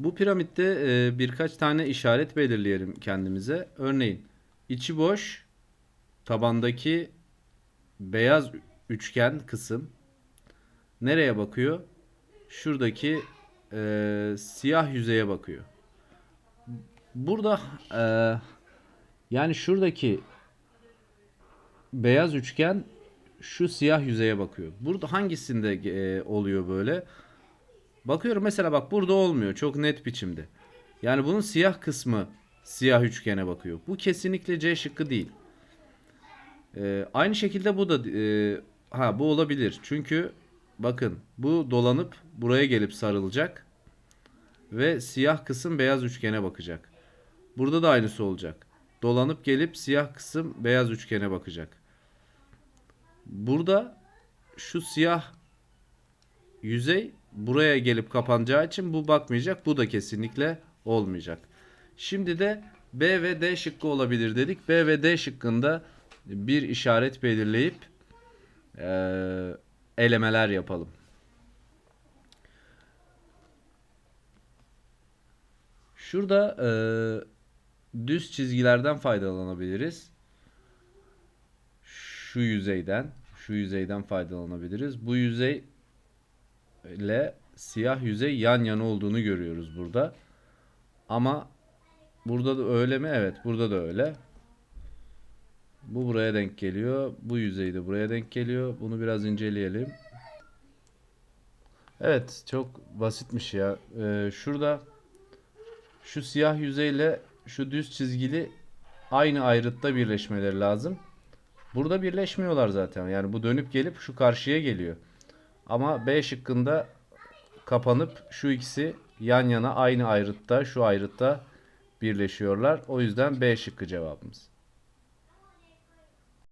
Bu piramitte e, birkaç tane işaret belirleyelim kendimize. Örneğin içi boş tabandaki beyaz üçgen kısım nereye bakıyor? Şuradaki e, siyah yüzeye bakıyor. Burada e, yani şuradaki beyaz üçgen şu siyah yüzeye bakıyor. Burada hangisinde e, oluyor böyle? Bakıyorum mesela bak burada olmuyor çok net biçimde. Yani bunun siyah kısmı siyah üçgene bakıyor. Bu kesinlikle C şıkkı değil. Ee, aynı şekilde bu da e, ha bu olabilir. Çünkü bakın bu dolanıp buraya gelip sarılacak ve siyah kısım beyaz üçgene bakacak. Burada da aynısı olacak. Dolanıp gelip siyah kısım beyaz üçgene bakacak. Burada şu siyah yüzey buraya gelip kapanacağı için bu bakmayacak. Bu da kesinlikle olmayacak. Şimdi de B ve D şıkkı olabilir dedik. B ve D şıkkında bir işaret belirleyip eee, elemeler yapalım. Şurada eee, düz çizgilerden faydalanabiliriz. Şu yüzeyden, şu yüzeyden faydalanabiliriz. Bu yüzey ile siyah yüzey yan yana olduğunu görüyoruz burada. Ama burada da öyle mi? Evet, burada da öyle. Bu buraya denk geliyor. Bu yüzey de buraya denk geliyor. Bunu biraz inceleyelim. Evet, çok basitmiş ya. Ee, şurada şu siyah yüzeyle şu düz çizgili aynı ayrıtta birleşmeleri lazım. Burada birleşmiyorlar zaten. Yani bu dönüp gelip şu karşıya geliyor. Ama B şıkkında kapanıp şu ikisi yan yana aynı ayrıtta şu ayrıtta birleşiyorlar. O yüzden B şıkkı cevabımız.